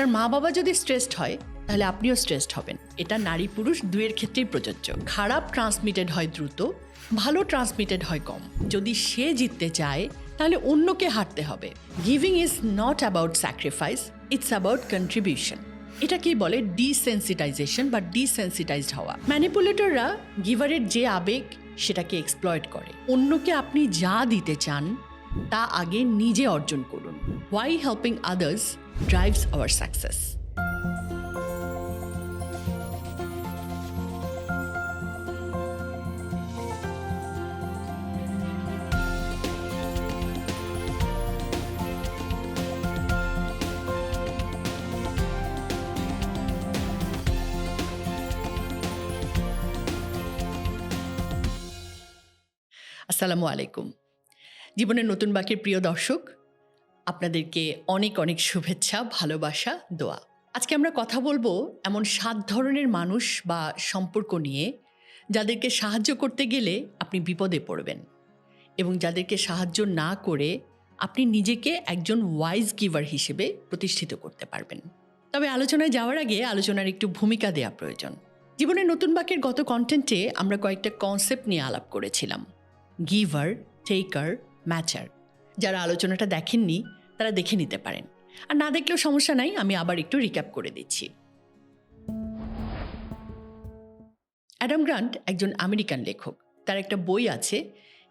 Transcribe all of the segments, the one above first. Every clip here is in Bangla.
আর মা বাবা যদি স্ট্রেসড হয়, তাহলে আপনিও স্ট্রেসড হবেন। এটা নারী পুরুষ দুয়ের ক্ষেত্রেই প্রযোজ্য। খারাপ ট্রান্সমিটেড হয় দ্রুত, ভালো ট্রান্সমিটেড হয় কম। যদি সে জিততে চায়, তাহলে অন্যকে হারতে হবে। Giving is not about sacrifice it's about contribution এটাকেই বলে ডিসেন্সিটাইজেশন বা ডিসেন্সিটাইজড হওয়া। ম্যানিপুলেটররা গিভারের যে আবেগ, সেটাকে এক্সপ্লয়েড করে। অন্যকে আপনি যা দিতে চান, তা আগে নিজে অর্জন করুন। Why helping others drives our success আসসালামু আলাইকুম জীবনের নতুন বাকির প্রিয় দর্শক আপনাদেরকে অনেক অনেক শুভেচ্ছা, ভালোবাসা, দোয়া। আজকে আমরা কথা বলব এমন সাত ধরনের মানুষ বা সম্পর্ক নিয়ে যাদেরকে সাহায্য করতে গেলে আপনি বিপদে পড়বেন এবং যাদেরকে সাহায্য না করে আপনি নিজেকে একজন ওয়াইজ গিভার হিসেবে প্রতিষ্ঠিত করতে পারবেন। তবে আলোচনায় যাওয়ার আগে আলোচনার একটু ভূমিকা দেওয়া প্রয়োজন। জীবনের নতুন বাক্যের গত কন্টেন্টে আমরা কয়েকটা কনসেপ্ট নিয়ে আলাপ করেছিলাম। Giver, taker, matcher. যারা আলোচনাটা দেখেননি তারা দেখে নিতে পারেন। আর না দেখলেও সমস্যা নাই, আমি আবার একটু রিক্যাপ করে দিচ্ছি। অ্যাডাম গ্রান্ট একজন আমেরিকান লেখক। তার একটা বই আছে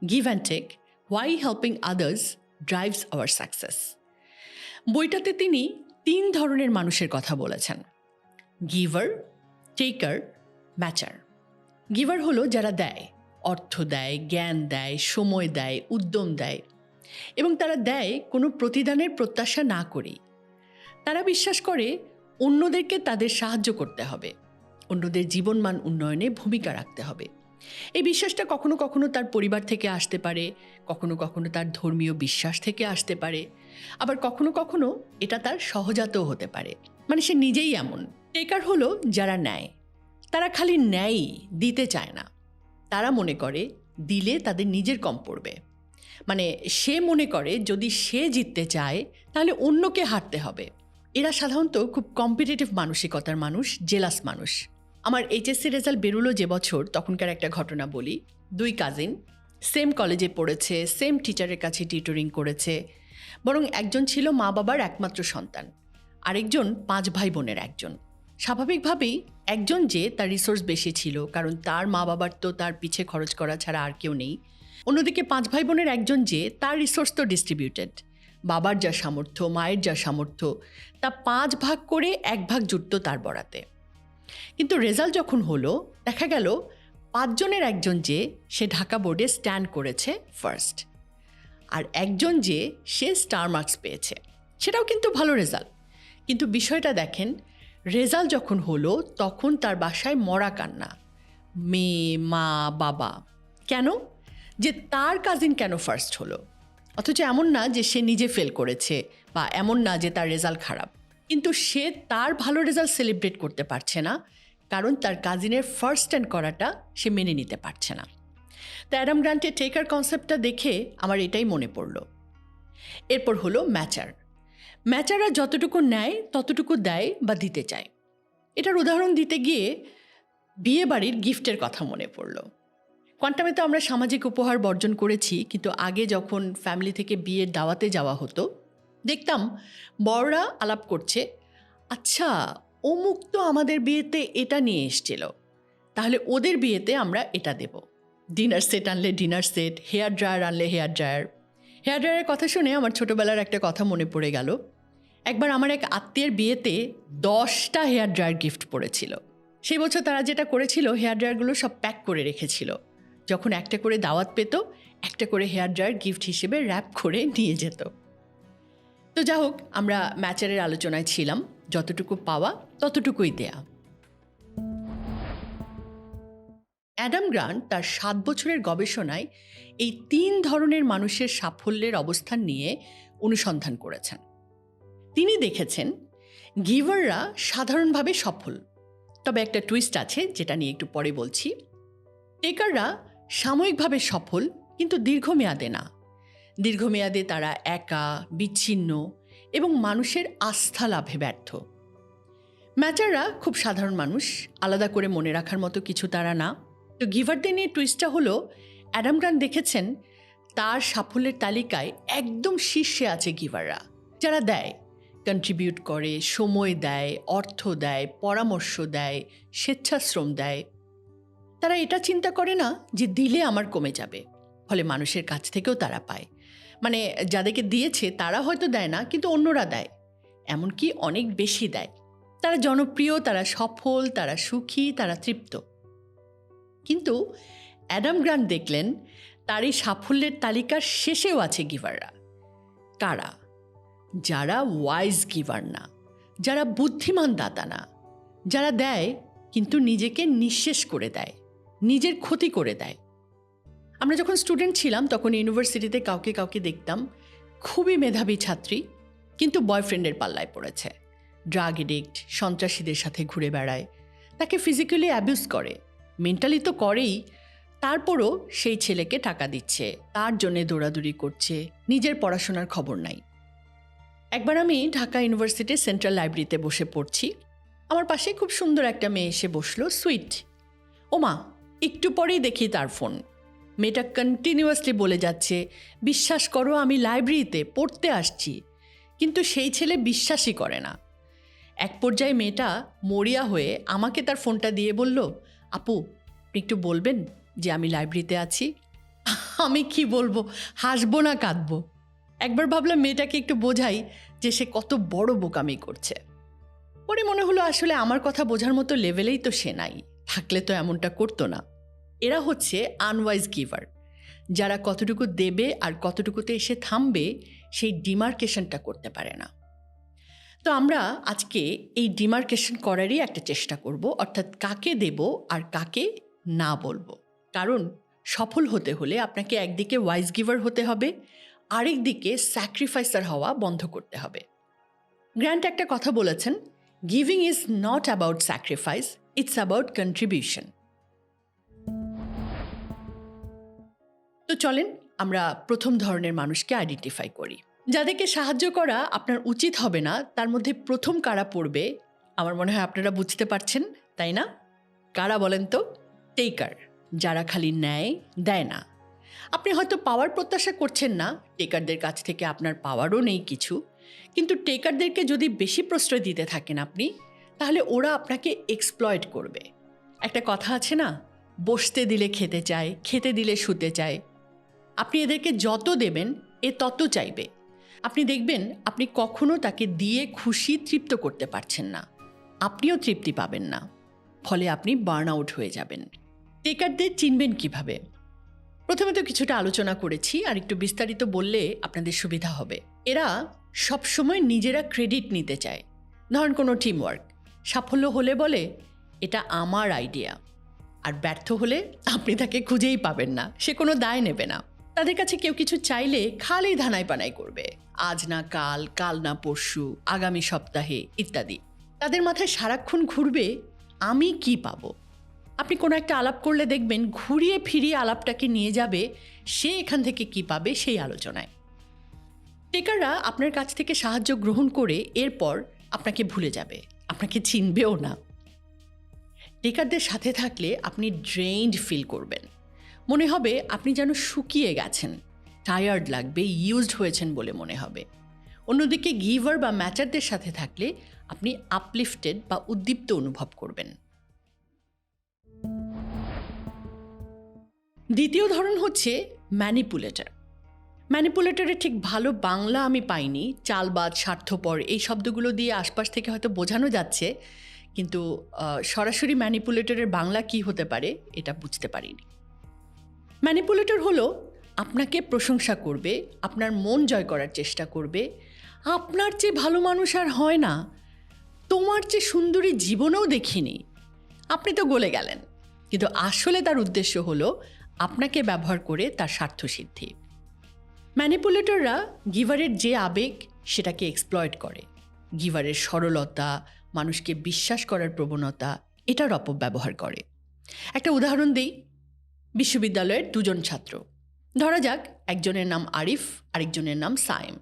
give and take why helping others drives our success বইটাতে তিনি তিন ধরনের মানুষের কথা বলেছেন। গিভার টেকার ম্যাচার গিভার হলো যারা দেয়, অর্থ দেয়, জ্ঞান দেয়, সময় দেয়, উদ্যম দেয়। এবং তারা দেয় কোনো প্রতিদানের প্রত্যাশা না করেই। তারা বিশ্বাস করে অন্যদেরকে তাদের সাহায্য করতে হবে, অন্যদের জীবনমান উন্নয়নে ভূমিকা রাখতে হবে। এই বিশ্বাসটা কখনো কখনো তার পরিবার থেকে আসতে পারে, কখনো কখনো তার ধর্মীয় বিশ্বাস থেকে আসতে পারে, আবার কখনো কখনো এটা তার সহজাতও হতে পারে। মানে সে নিজেই এমন। টেকার হলো যারা নেয়। তারা খালি নেয়ই, দিতে চায় না। তারা মনে করে দিলে তাদের নিজের কম পড়বে। মানে সে মনে করে যদি সে জিততে চায়, তাহলে অন্যকে হারতে হবে। এরা সাধারণত খুব কম্পিটিটিভ মানসিকতার মানুষ জেলাস মানুষ। আমার এইচএসসি রেজাল্ট বেরোলো যে বছর, তখনকার একটা ঘটনা বলি। দুই কাজিন সেম কলেজে পড়েছে সেম টিচারের কাছে টিউটরিং করেছে। বরং একজন ছিল মা বাবার একমাত্র সন্তান। আরেকজন পাঁচ ভাই বোনের একজন। স্বাভাবিকভাবেই একজন যে তার রিসোর্স বেশি ছিল, কারণ তার মা বাবার তো তার পিছে খরচ করা ছাড়া আর কেউ নেই। অন্যদিকে পাঁচ ভাই বোনের একজন যে, তার রিসোর্স তো ডিস্ট্রিবিউটেড বাবার যা সামর্থ্য, মায়ের যা সামর্থ্য, তা পাঁচ ভাগ করে এক ভাগ জুটত তার বরাতে। কিন্তু রেজাল্ট যখন হলো, দেখা গেল পাঁচজনের একজন যে, সে ঢাকা বোর্ডে স্ট্যান্ড করেছে ফার্স্ট আর একজন যে, সে স্টার মার্কস পেয়েছে। সেটাও কিন্তু ভালো রেজাল্ট কিন্তু বিষয়টা দেখেন রেজাল্ট যখন হলো, তখন তার বাসায় মরা কান্না। মেয়ে, মা, বাবা। কেন? যে তার কাজিন কেন ফার্স্ট হলো? অথচ এমন না যে সে নিজে ফেল করেছে বা এমন না যে তার রেজাল্ট খারাপ। কিন্তু সে তার ভালো রেজাল্ট সেলিব্রেট করতে পারছে না, কারণ তার কাজিনের ফার্স্ট স্ট্যান্ড করাটা সে মেনে নিতে পারছে না। তো অ্যাডাম গ্রান্টের টেকার কনসেপ্টটা দেখে আমার এটাই মনে পড়ল। এরপর হলো ম্যাচার ম্যাচাররা যতটুকু নেয়, ততটুকু দেয় বা দিতে চায়। এটার উদাহরণ দিতে গিয়ে বিয়ে বাড়ির গিফটের কথা মনে পড়ল। কোয়ান্টামে তো আমরা সামাজিক উপহার বর্জন করেছি, কিন্তু আগে যখন ফ্যামিলি থেকে বিয়ের দাওয়াতে যাওয়া হতো, দেখতাম বড়রা আলাপ করছে আচ্ছা অমুক তো আমাদের বিয়েতে এটা নিয়ে এসছিল, তাহলে ওদের বিয়েতে আমরা এটা দেব। ডিনার সেট আনলে ডিনার সেট, হেয়ার ড্রায়ার আনলে হেয়ার ড্রায়ার। হেয়ার ড্রায়ারের কথা শুনে আমার ছোটোবেলার একটা কথা মনে পড়ে গেল। একবার আমার এক আত্মীয়ের বিয়েতে দশটা হেয়ার ড্রায়ার গিফট পড়েছিল। সেই বছর তারা যেটা করেছিল, হেয়ার ড্রায়ারগুলো সব প্যাক করে রেখেছিল। যখন একটা করে দাওয়াত পেত, একটা করে হেয়ার ড্রায়ার গিফট হিসেবে র্যাপ করে নিয়ে যেত। তো যা হোক, আমরা ম্যাচারের আলোচনায় ছিলাম। যতটুকু পাওয়া, ততটুকুই দেয়া। অ্যাডাম গ্রান্ট তার সাত বছরের গবেষণায় এই তিন ধরনের মানুষের সাফল্যের অবস্থান নিয়ে অনুসন্ধান করেছেন। তিনি দেখেছেন, গিভাররা সাধারণভাবে সফল। তবে একটা টুইস্ট আছে, যেটা নিয়ে একটু পরে বলছি। টেকাররা সাময়িকভাবে সফল, কিন্তু দীর্ঘমেয়াদে না। দীর্ঘমেয়াদে তারা একা, বিচ্ছিন্ন এবং মানুষের আস্থা লাভে ব্যর্থ। ম্যাচাররা খুব সাধারণ মানুষ, আলাদা করে মনে রাখার মতো কিছু তারা না। তো গিভারদের নিয়ে টুইস্টটা হলো, অ্যাডাম গ্রান্ট দেখেছেন, তার সাফল্যের তালিকায় একদম শীর্ষে আছে গিভাররা। যারা দেয় কন্ট্রিবিউট করে, সময় দেয়, অর্থ দেয়, পরামর্শ দেয়, স্বেচ্ছাশ্রম দেয়। তারা এটা চিন্তা করে না যে দিলে আমার কমে যাবে। ফলে মানুষের কাছ থেকেও তারা পায়। মানে যাদেরকে দিয়েছে তারা হয়তো দেয় না, কিন্তু অন্যরা দেয়। এমনকি অনেক বেশি দেয়। তারা জনপ্রিয়, তারা সফল, তারা সুখী, তারা তৃপ্ত। কিন্তু অ্যাডাম গ্রান্ট দেখলেন তার এই সাফল্যের তালিকার শেষেও আছে গিভাররা। কারা? যারা ওয়াইজ গিভার না, যারা বুদ্ধিমান দাতা না, যারা দেয়, কিন্তু নিজেকে নিঃশেষ করে দেয়। নিজের ক্ষতি করে দেয়। আমরা যখন স্টুডেন্ট ছিলাম, তখন ইউনিভার্সিটিতে কাউকে কাউকে দেখতাম। খুবই মেধাবী ছাত্রী, কিন্তু বয়ফ্রেন্ডের পাল্লায় পড়েছে। ড্রাগ এডিক্ট, সন্ত্রাসীদের সাথে ঘুরে বেড়ায়। তাকে ফিজিক্যালি অ্যাবিউজ করে। মেন্টালি তো করেই। তারপরও সেই ছেলেকে টাকা দিচ্ছে। তার জন্যে দৌড়াদৌড়ি করছে। নিজের পড়াশোনার খবর নাই। একবার আমি ঢাকা ইউনিভার্সিটির সেন্ট্রাল লাইব্রেরিতে বসে পড়ছি। আমার পাশে খুব সুন্দর একটা মেয়ে এসে বসল, সুইট। ওমা একটু পরেই দেখি তার ফোন। মেয়েটা কন্টিনিউয়াসলি বলে যাচ্ছে, বিশ্বাস করো, আমি লাইব্রেরিতে পড়তে আসছি, কিন্তু সেই ছেলে বিশ্বাসই করে না। এক পর্যায়ে মেয়েটা মরিয়া হয়ে আমাকে তার ফোনটা দিয়ে বলল, আপু আপনি একটু বলবেন যে আমি লাইব্রেরিতে আছি? আমি কি বলব, হাসবো না কাঁদবো। একবার ভাবলাম মেয়েটাকে একটু বোঝাই যে সে কত বড় বোকামি করছে। পরে মনে হলো আসলে আমার কথা বোঝার মতো লেভেলেই তো সে নাই। থাকলে তো এমনটা করতো না। এরা হচ্ছে আনওয়াইজ গিভার যারা কতটুকু দেবে আর কতটুকুতে এসে থামবে, সেই ডিমার্কেশনটা করতে পারে না। তো আমরা আজকে এই ডিমার্কেশন করারই একটা চেষ্টা করব, অর্থাৎ কাকে দেব আর কাকে না বলব। কারণ সফল হতে হলে আপনাকে একদিকে ওয়াইজ গিভার হতে হবে, আরেক দিকে স্যাক্রিফাইসার হওয়া বন্ধ করতে হবে। গ্র্যান্ট একটা কথা বলেছেন giving is not about sacrifice it's about contribution তো চলেন আমরা প্রথম ধরনের মানুষকে আইডেন্টিফাই করি। যাদেরকে সাহায্য করা আপনার উচিত হবে না, তার মধ্যে প্রথম কারা পড়বে, আমার মনে হয় আপনারা বুঝতে পারছেন, তাই না? কারা বলেন তো? টেকার, যারা খালি নেয় দেয় না। আপনি হয়তো পাওয়ার প্রত্যাশা করছেন না, টেকারদের কাছ থেকে আপনার পাওয়ারও নেই কিছু। কিন্তু টেকারদেরকে যদি বেশি প্রশ্রয় দিতে থাকেন আপনি তাহলে ওরা আপনাকে এক্সপ্লয়েড করবে। একটা কথা আছে না? বসতে দিলে খেতে চায়, খেতে দিলে শুতে চায়। আপনি এদেরকে যত দেবেন, এ তত চাইবে। আপনি দেখবেন, আপনি কখনো তাকে দিয়ে খুশি তৃপ্ত করতে পারছেন না। আপনিও তৃপ্তি পাবেন না। ফলে আপনি বার্ন আউট হয়ে যাবেন। টেকারদের চিনবেন কীভাবে? প্রথমে তো কিছুটা আলোচনা করেছি, আর একটু বিস্তারিত বললে আপনাদের সুবিধা হবে। এরা সবসময় নিজেরা ক্রেডিট নিতে চায়। ধরেন কোনো টিমওয়ার্ক সাফল্য হলে বলে, এটা আমার আইডিয়া আর ব্যর্থ হলে আপনি তাকে খুঁজেই পাবেন না। সে কোনো দায় নেবে না। তাদের কাছে কেউ কিছু চাইলে খালি ধানাই পানাই করবে। আজ না কাল কাল না পরশু, আগামী সপ্তাহে ইত্যাদি। তাদের মাথায় সারাক্ষণ ঘুরবে, আমি কি পাবো? আপনি কোনো একটা আলাপ করলে দেখবেন ঘুরিয়ে ফিরিয়ে আলাপটাকে নিয়ে যাবে, সে এখান থেকে কি পাবে সেই আলোচনায়। টেকাররা আপনার কাছ থেকে সাহায্য গ্রহণ করে এরপর আপনাকে ভুলে যাবে। আপনাকে চিনবেও না। টেকারদের সাথে থাকলে আপনি ড্রেইনড ফিল করবেন। মনে হবে আপনি যেন শুকিয়ে গেছেন। টায়ার্ড লাগবে ইউজড হয়েছেন বলে মনে হবে। অন্যদিকে গিভার বা ম্যাচারদের সাথে থাকলে আপনি আপলিফটেড বা উদ্দীপ্ত অনুভব করবেন। দ্বিতীয় ধরন হচ্ছে ম্যানিপুলেটর ম্যানিপুলেটরের ঠিক ভালো বাংলা আমি পাইনি চালবাদ স্বার্থপর, এই শব্দগুলো দিয়ে আশপাশ থেকে হয়তো বোঝানো যাচ্ছে, কিন্তু সরাসরি ম্যানিপুলেটরের বাংলা কি হতে পারে, এটা বুঝতে পারিনি। ম্যানিপুলেটর হলো, আপনাকে প্রশংসা করবে, আপনার মন জয় করার চেষ্টা করবে, আপনার চেয়ে ভালো মানুষ আর হয় না, তোমার চেয়ে সুন্দরী জীবনেও দেখিনি, আপনি তো গলে গেলেন, কিন্তু আসলে তার উদ্দেশ্য হলো, আপনাকে ব্যবহার করে তার স্বার্থসিদ্ধি ম্যানিপুলেটররা গিভারের যে আবেগ সেটাকে এক্সপ্লয়েট করে। গিভারের সরলতা, মানুষকে বিশ্বাস করার প্রবণতা, এটার অপব্যবহার করে। একটা উদাহরণ দিই, বিশ্ববিদ্যালয়ের দুজন ছাত্র। ধরা যাক, একজনের নাম আরিফ, আরেকজনের নাম সায়েম।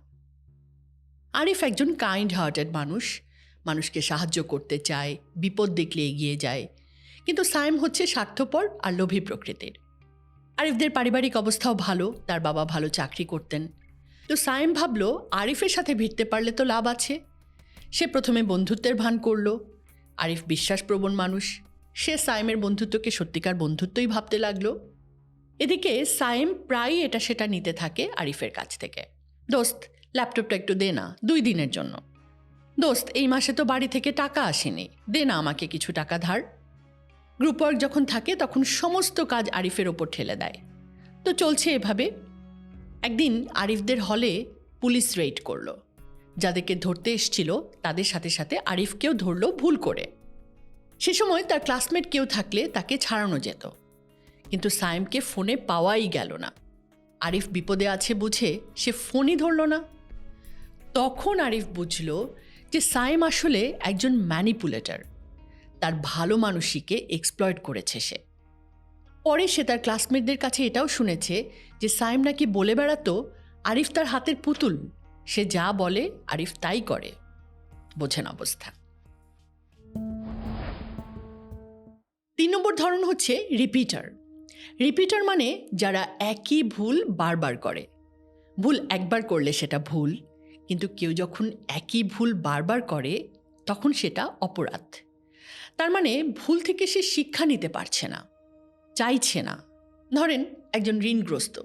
আরিফ একজন কাইন্ড হার্টেড মানুষ, মানুষকে সাহায্য করতে চায়, বিপদ দেখলে এগিয়ে যায়। কিন্তু সায়েম হচ্ছে স্বার্থপর আর লোভী প্রকৃতির। আরিফদের পারিবারিক অবস্থাও ভালো, তার বাবা ভালো চাকরি করতেন। তো সায়েম ভাবলো, আরিফের সাথে ভিড়তে পারলে তো লাভ আছে। সে প্রথমে বন্ধুত্বের ভান করল। আরিফ বিশ্বাসপ্রবণ মানুষ। সে সায়েমের বন্ধুত্বকে সত্যিকার বন্ধুত্বই ভাবতে লাগল। এদিকে সায়েম প্রায়ই এটা সেটা নিতে থাকে আরিফের কাছ থেকে। দোস্ত, ল্যাপটপটা একটু দে না, দুই দিনের জন্য। দোস্ত, এই মাসে তো বাড়ি থেকে টাকা আসেনি। দে না আমাকে কিছু টাকা ধার। গ্রুপ ওয়ার্ক যখন থাকে, তখন সমস্ত কাজ আরিফের ওপর ঠেলে দেয়। তো চলছে এভাবে। একদিন আরিফদের হলে পুলিশ রেড করল। যাদেরকে ধরতে এসছিল, তাদের সাথে সাথে আরিফকেও ধরলো ভুল করে। সে সময় তার ক্লাসমেট কেউ থাকলে তাকে ছাড়ানো যেত। কিন্তু সায়েমকে ফোনে পাওয়াই গেল না। আরিফ বিপদে আছে বুঝে সে ফোনই ধরল না। তখন আরিফ বুঝল যে সায়েম আসলে একজন ম্যানিপুলেটর তার ভালো মানুষীকে এক্সপ্লয়েড করেছে সে। পরে সে তার ক্লাসমেটদের কাছে এটাও শুনেছে যে সাইম নাকি বলে বেড়াতো, আরিফ তার হাতের পুতুল। সে যা বলে, আরিফ তাই করে। বোঝেন অবস্থা। তিন নম্বর ধরন হচ্ছে রিপিটার রিপিটার মানে যারা একই ভুল বারবার করে। ভুল একবার করলে সেটা ভুল, কিন্তু কেউ যখন একই ভুল বারবার করে, তখন সেটা অপরাধ। তার মানে ভুল থেকে সে শিক্ষা নিতে পারছে না, চাইছে না। ধরেন একজন ঋণগ্রস্ত,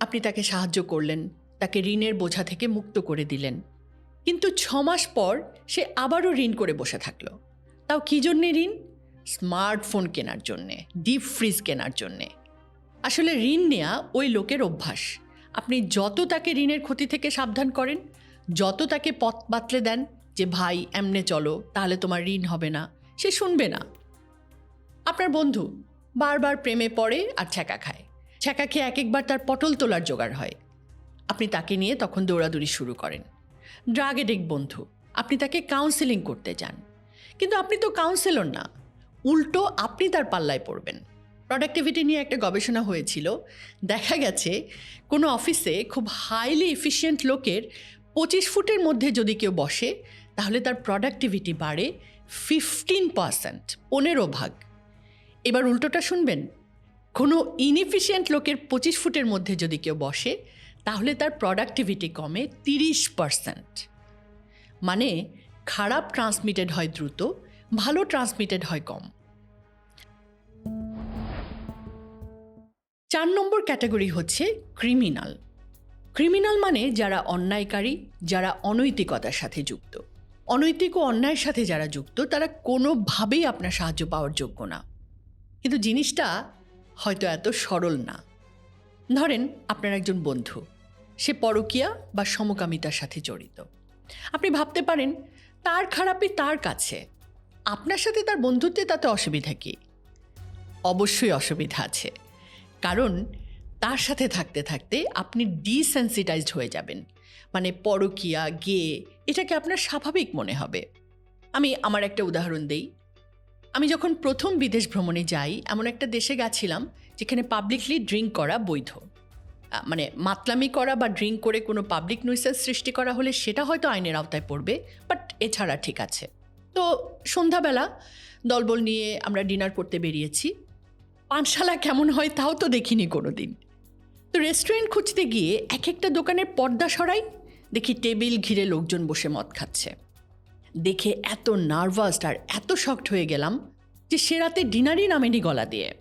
আপনি তাকে সাহায্য করলেন, তাকে ঋণের বোঝা থেকে মুক্ত করে দিলেন, কিন্তু ছ মাস পর সে আবারও ঋণ করে বসে থাকল। তাও কী জন্যে ঋণ? স্মার্টফোন কেনার জন্যে, ডিপ ফ্রিজ কেনার জন্যে। আসলে ঋণ নেওয়া ওই লোকের অভ্যাস। আপনি যত তাকে ঋণের ক্ষতি থেকে সাবধান করেন, যত তাকে পথ বাতলে দেন যে, ভাই, এমনে চলো, তাহলে তোমার ঋণ হবে না। সে শুনবে না। আপনার বন্ধু বারবার প্রেমে পড়ে আর ছ্যাঁকা খায়। ছ্যাঁকা খেয়ে এক একবার তার পটল তোলার জোগাড় হয়। আপনি তাকে নিয়ে তখন দৌড়াদৌড়ি শুরু করেন। ড্রাগ এডিক বন্ধু, আপনি তাকে কাউন্সেলিং করতে যান। কিন্তু আপনি তো কাউন্সেলর না। উল্টো আপনি তার পাল্লায় পড়বেন। প্রোডাক্টিভিটি নিয়ে একটা গবেষণা হয়েছিল। দেখা গেছে কোনো অফিসে খুব হাইলি এফিশিয়েন্ট লোকের পঁচিশ ফুটের মধ্যে যদি কেউ বসে, তাহলে তার প্রোডাক্টিভিটি বাড়ে ফিফটিন পার্সেন্ট পনেরো ভাগ। এবার উল্টোটা শুনবেন। কোনো ইনএফিশিয়েন্ট লোকের পঁচিশ ফুটের মধ্যে যদি কেউ বসে, তাহলে তার প্রোডাক্টিভিটি কমে তিরিশ পার্সেন্ট মানে খারাপ ট্রান্সমিটেড হয় দ্রুত, ভালো ট্রান্সমিটেড হয় কম। চার নম্বর ক্যাটাগরি হচ্ছে ক্রিমিনাল ক্রিমিনাল মানে যারা অন্যায়কারী, যারা অনৈতিকতার সাথে যুক্ত। অনৈতিক ও অন্যায়ের সাথে যারা যুক্ত, তারা কোনোভাবেই আপনার সাহায্য পাওয়ার যোগ্য না। কিন্তু জিনিসটা হয়তো এত সরল না। ধরেন আপনার একজন বন্ধু, সে পরকীয়া বা সমকামিতার সাথে জড়িত। আপনি ভাবতে পারেন, তার খারাপই তার কাছে। আপনার সাথে তার বন্ধুত্বে তাতে অসুবিধা কী? অবশ্যই অসুবিধা আছে। কারণ তার সাথে থাকতে থাকতে আপনি ডিসেন্সিটাইজড হয়ে যাবেন। মানে পরকিয়া, গে, এটাকে আপনার স্বাভাবিক মনে হবে। আমি আমার একটা উদাহরণ দেই। আমি যখন প্রথম বিদেশ ভ্রমণে যাই, এমন একটা দেশে গেছিলাম যেখানে পাবলিকলি ড্রিঙ্ক করা বৈধ। মানে মাতলামি করা বা ড্রিঙ্ক করে কোনো পাবলিক নুইসেন্স সৃষ্টি করা হলে সেটা হয়তো আইনের আওতায় পড়বে বাট এছাড়া ঠিক আছে। তো সন্ধ্যাবেলা দলবল নিয়ে আমরা ডিনার করতে বেরিয়েছি। পানশালা কেমন হয় তাও তো দেখিনি কোনো দিন তো রেস্টুরেন্ট খুঁজতে গিয়ে এক একটা দোকানের পর্দা সরাই, দেখি টেবিল ঘিরে লোকজন বসে মদ খাচ্ছে। দেখে এত নার্ভাস আর এত শক্ট হয়ে গেলাম যে সে রাতে ডিনারই নামেনি গলা দিয়ে।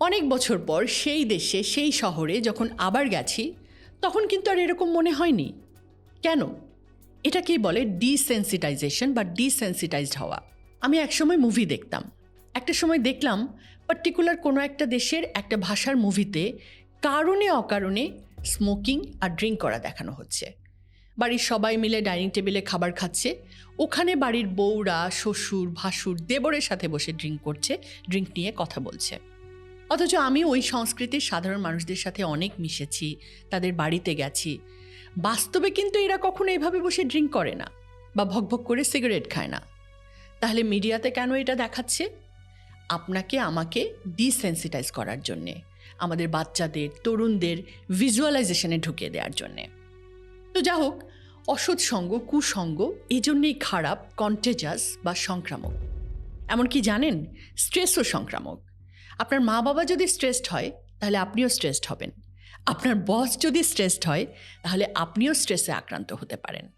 অনেক বছর পর সেই দেশে, সেই শহরে যখন আবার গেছি, তখন কিন্তু আর এরকম মনে হয়নি। কেন? এটাকেই বলে ডিসেন্সিটাইজেশন বা ডিসেন্সিটাইজড হওয়া। আমি একসময় মুভি দেখতাম। একটা সময় দেখলাম পার্টিকুলার কোনো একটা দেশের একটা ভাষার মুভিতে কারণে অকারণে স্মোকিং আর ড্রিঙ্ক করা দেখানো হচ্ছে। বাড়ির সবাই মিলে ডাইনিং টেবিলে খাবার খাচ্ছে। ওখানে বাড়ির বউরা, শ্বশুর, ভাসুর, দেবরের সাথে বসে ড্রিঙ্ক করছে ড্রিঙ্ক নিয়ে কথা বলছে। অথচ আমি ওই সংস্কৃতির সাধারণ মানুষদের সাথে অনেক মিশেছি, তাদের বাড়িতে গেছি। বাস্তবে কিন্তু এরা কখনো এভাবে বসে ড্রিঙ্ক করে না বা ভকভক করে সিগারেট খায় না। তাহলে মিডিয়াতে কেন এটা দেখাচ্ছে? আপনাকে, আমাকে ডিসেন্সিটাইজ করার জন্যে। আমাদের বাচ্চাদের, তরুণদের ভিজুয়ালাইজেশনে ঢুকিয়ে দেওয়ার জন্যে। তো যা হোক, অসৎ সঙ্গ, কুসঙ্গ এজন্যেই খারাপ কন্টেজাস বা সংক্রামক। এমনকি জানেন স্ট্রেসও সংক্রামক। আপনার মা বাবা যদি স্ট্রেসড হয়, তাহলে আপনিও স্ট্রেসড হবেন। আপনার বস যদি স্ট্রেসড হয়, তাহলে আপনিও স্ট্রেসে আক্রান্ত হতে পারেন।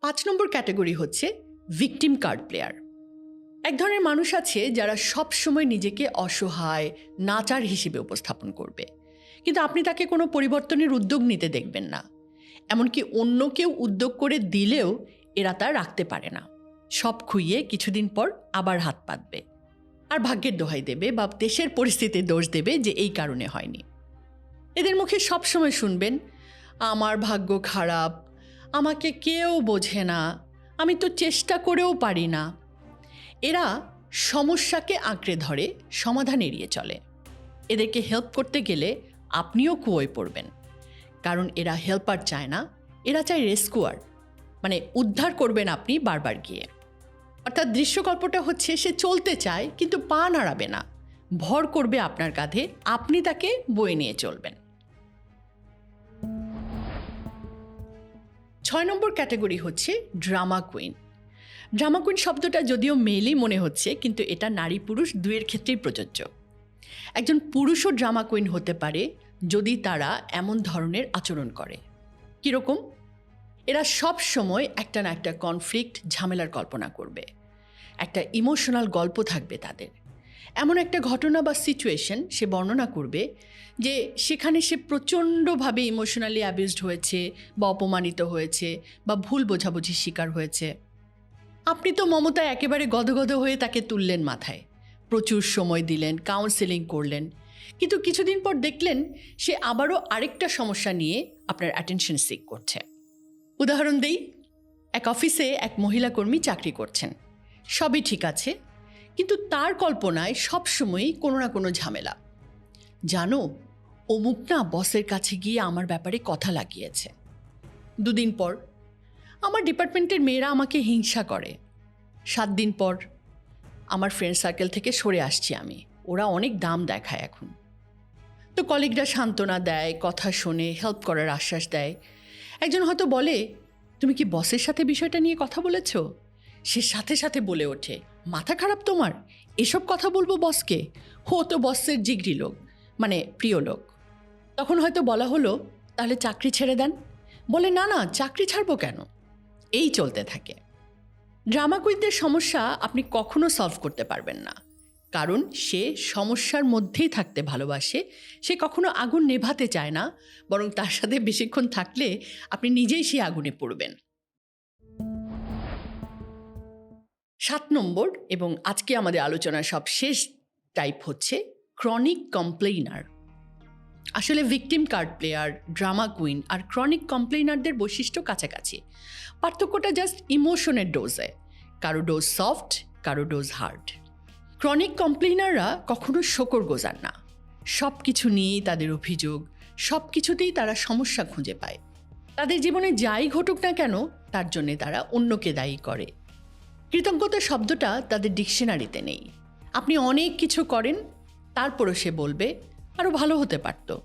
পাঁচ নম্বর ক্যাটাগরি হচ্ছে ভিকটিম কার্ড প্লেয়ার এক ধরনের মানুষ আছে যারা সব সময় নিজেকে অসহায়, নাচার হিসেবে উপস্থাপন করবে। কিন্তু আপনি তাকে কোনো পরিবর্তনের উদ্যোগ নিতে দেখবেন না। এমনকি অন্য কেউ উদ্যোগ করে দিলেও এরা তা রাখতে পারে না। সব খুইয়ে কিছুদিন পর আবার হাত পাতবে। আর ভাগ্যের দোহাই দেবে বা দেশের পরিস্থিতির দোষ দেবে যে এই কারণে হয়নি। এদের মুখে সবসময় শুনবেন, আমার ভাগ্য খারাপ, আমাকে কেউ বোঝে না, আমি তো চেষ্টা করেও পারি না। এরা সমস্যাকে আঁকড়ে ধরে, সমাধান এড়িয়ে চলে। এদেরকে হেল্প করতে গেলে আপনিও কুয়োয় পড়বেন। কারণ এরা হেল্পার চায় না, এরা চায় রেস্কুয়ার মানে উদ্ধার করবেন আপনি বারবার গিয়ে। অর্থাৎ দৃশ্যকল্পটা হচ্ছে, সে চলতে চায়, কিন্তু পা নাড়াবে না। ভর করবে আপনার কাঁধে, আপনি তাকে বয়ে নিয়ে চলবেন। ছয় নম্বর ক্যাটাগরি হচ্ছে ড্রামা কুইন ড্রামা কুইন শব্দটা যদিও মেলই মনে হচ্ছে, কিন্তু এটা নারী পুরুষ দুয়ের ক্ষেত্রেই প্রযোজ্য। একজন পুরুষও ড্রামা কুইন হতে পারে যদি তারা এমন ধরনের আচরণ করে। কীরকম? এরা সব সময় একটা না একটা কনফ্লিক্ট, ঝামেলার কল্পনা করবে। একটা ইমোশনাল গল্প থাকবে তাদের। এমন একটা ঘটনা বা সিচুয়েশন সে বর্ণনা করবে যে সেখানে সে প্রচণ্ডভাবে ইমোশনালি অ্যাবিউজড হয়েছে বা অপমানিত হয়েছে বা ভুল বোঝাবুঝির শিকার হয়েছে। আপনি তো মমতা একেবারে গদগদ হয়ে তাকে তুললেন মাথায়। প্রচুর সময় দিলেন কাউন্সেলিং করলেন। কিন্তু কিছুদিন পর দেখলেন সে আবারও আরেকটা সমস্যা নিয়ে আপনার অ্যাটেনশন সিক করছে। উদাহরণ দিই, এক অফিসে এক মহিলা কর্মী চাকরি করছেন। সবই ঠিক আছে, কিন্তু তার কল্পনায় সবসময়ই কোনো না কোনো ঝামেলা। জানো, অমুক না বসের কাছে গিয়ে আমার ব্যাপারে কথা লাগিয়েছে। দুদিন পর, আমার ডিপার্টমেন্টের মেয়েরা আমাকে হিংসা করে। সাত দিন পর আমার ফ্রেন্ড সার্কেল থেকে সরে আসছি আমি। ওরা অনেক দাম দেখায় এখন। তো কলিগরা সান্ত্বনা দেয়, কথা শোনে হেল্প করার আশ্বাস দেয়। একজন হয়তো বলে, তুমি কি বসের সাথে বিষয়টা নিয়ে কথা বলেছ? সে সাথে সাথে বলে ওঠে, মাথা খারাপ তোমার? এসব কথা বলব বসকে হো তো বসের জিগরি লোক মানে প্রিয় লোক। তখন হয়তো বলা হলো, তাহলে চাকরি ছেড়ে দেন। বলে, না না, চাকরি ছাড়বো কেন? এই চলতে থাকে। ড্রামা কুইনদের সমস্যা আপনি কখনো সলভ করতে পারবেন না। কারণ সে সমস্যার মধ্যেই থাকতে ভালোবাসে, সে কখনো আগুন নেভাতে চায় না, বরং তার সাথে বেশিক্ষণ থাকলে আপনি নিজেই সেই আগুনে পড়বেন। সাত নম্বর এবং আজকে আমাদের আলোচনার সব শেষ টাইপ হচ্ছে ক্রনিক কমপ্লেইনার আসলে victim card player drama queen আর ক্রনিক কমপ্লেইনারদের বৈশিষ্ট্য কাছাকাছি। পার্থক্যটা জাস্ট ইমোশনের ডোজে কারও ডোজ সফট কারও ডোজ হার্ড ক্রনিক কমপ্লেইনাররা কখনো শকর গোজান না। সব কিছু নিয়েই তাদের অভিযোগ সব কিছুতেই তারা সমস্যা খুঁজে পায়। তাদের জীবনে যাই ঘটুক না কেন, তার জন্যে তারা অন্যকে দায়ী করে। কৃতজ্ঞতা শব্দটা তাদের ডিকশনারিতে নেই। আপনি অনেক কিছু করেন, তারপরও সে বলবে আরও ভালো হতে পারত।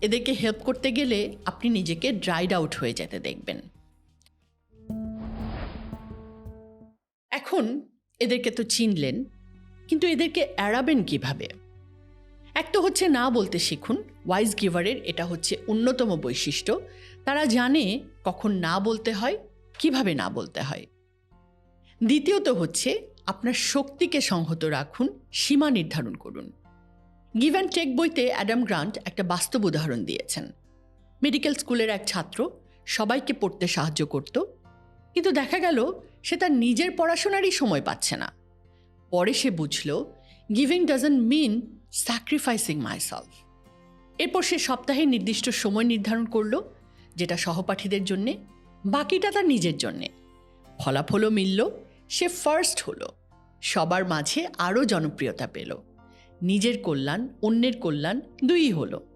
এদেরকে হেল্প করতে গেলে আপনি নিজেকে ড্রাইড আউট হয়ে যেতে দেখবেন। এখন এদেরকে তো চিনলেন, কিন্তু এদেরকে এড়াবেন কীভাবে? এক তো হচ্ছে না বলতে শিখুন ওয়াইজ গিভারের এটা হচ্ছে অন্যতম বৈশিষ্ট্য। তারা জানে কখন না বলতে হয়, কীভাবে না বলতে হয়। দ্বিতীয়ত হচ্ছে আপনার শক্তিকে সংহত রাখুন, সীমা নির্ধারণ করুন। গিভ অ্যান্ড টেক বইতে অ্যাডাম গ্রান্ট একটা বাস্তব উদাহরণ দিয়েছেন। মেডিকেল স্কুলের এক ছাত্র সবাইকে পড়তে সাহায্য করত, কিন্তু দেখা গেল সে তার নিজের পড়াশোনারই সময় পাচ্ছে না। পরে সে বুঝল giving doesn't mean sacrificing myself এরপর সে সপ্তাহে নির্দিষ্ট সময় নির্ধারণ করল, যেটা সহপাঠীদের জন্যে, বাকিটা তার নিজের জন্যে। ফলাফলও মিলল, সে ফার্স্ট হলো। সবার মাঝে আরও জনপ্রিয়তা পেল। নিজের কল্যাণ, অন্যের কল্যাণ দুই হলো।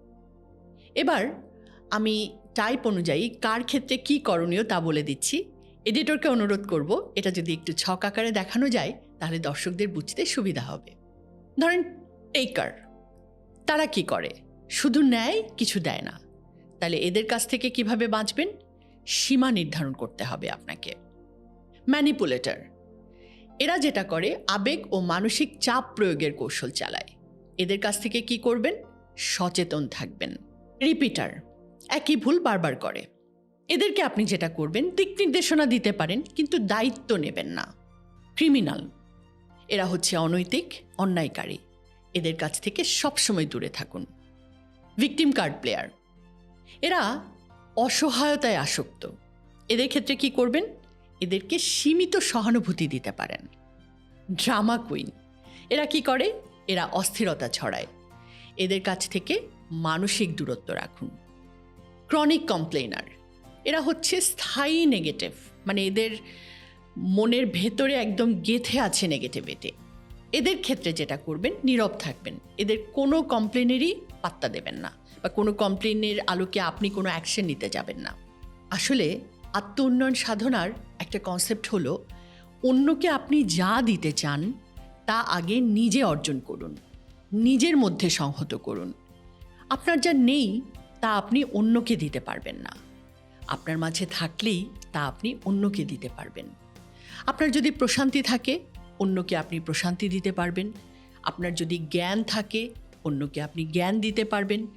এবার আমি টাইপ অনুযায়ী কার ক্ষেত্রে কি করণীয় তা বলে দিচ্ছি। এডিটরকে অনুরোধ করব, এটা যদি একটু ছক আকারে দেখানো যায়, তাহলে দর্শকদের বুঝতে সুবিধা হবে। ধরেন টেকার তারা কি করে? শুধু নেয় কিছু দেয় না। তাহলে এদের কাছ থেকে কীভাবে বাঁচবেন? সীমা নির্ধারণ করতে হবে আপনাকে। ম্যানিপুলেটর এরা যেটা করে, আবেগ ও মানসিক চাপ প্রয়োগের কৌশল চালায়। এদের কাছ থেকে কি করবেন? সচেতন থাকবেন। রিপিটার, একই ভুল বারবার করে। এদেরকে আপনি যেটা করবেন, দিক নির্দেশনা দিতে পারেন, কিন্তু দায়িত্ব নেবেন না। ক্রিমিনাল, এরা হচ্ছে অনৈতিক, অন্যায়কারী। এদের কাছ থেকে সবসময় দূরে থাকুন। ভিকটিম কার্ড প্লেয়ার, এরা অসহায়তায় আসক্ত। এদের ক্ষেত্রে কি করবেন? এদেরকে সীমিত সহানুভূতি দিতে পারেন। ড্রামা কুইন, এরা কি করে? এরা অস্থিরতা ছড়ায়। এদের কাছ থেকে মানসিক দূরত্ব রাখুন। ক্রনিক কমপ্লেনার এরা হচ্ছে স্থায়ী নেগেটিভ মানে এদের মনের ভেতরে একদম গেথে আছে নেগেটিভিটি এদের ক্ষেত্রে যেটা করবেন, নীরব থাকবেন। এদের কোনো কমপ্লেনেরই পাত্তা দেবেন না বা কোনো কমপ্লেনের আলোকে আপনি কোনো অ্যাকশন নিতে যাবেন না। আসলে আত্ম উন্নয়ন সাধনার একটা কনসেপ্ট হলো, অন্যকে আপনি যা দিতে চান তা আগে নিজে অর্জন করুন। নিজের মধ্যে সংহত করুন। আপনার যা নেই, তা আপনি অন্যকে দিতে পারবেন না। আপনার মাঝে থাকলেই তা আপনি অন্যকে দিতে পারবেন। আপনার যদি প্রশান্তি থাকে, অন্যকে আপনি প্রশান্তি দিতে পারবেন। আপনার যদি জ্ঞান থাকে, অন্যকে আপনি জ্ঞান দিতে পারবেন।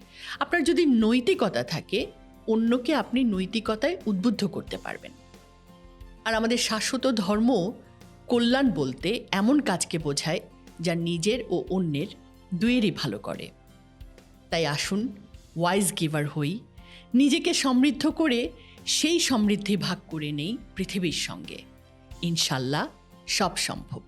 আপনার যদি নৈতিকতা থাকে, অন্যকে আপনি নৈতিকতায় উদ্বুদ্ধ করতে পারবেন। আর আমাদের শাশ্বত ধর্ম কল্যাণ বলতে এমন কাজকে বোঝায় যা নিজের ও অন্যের দুয়েরই ভালো করে। তাই আসুন ওয়াইজ গিভার হই, নিজেকে সমৃদ্ধ করে সেই সমৃদ্ধি ভাগ করে নেই পৃথিবীর সঙ্গে। ইনশাল্লাহ সব সম্ভব।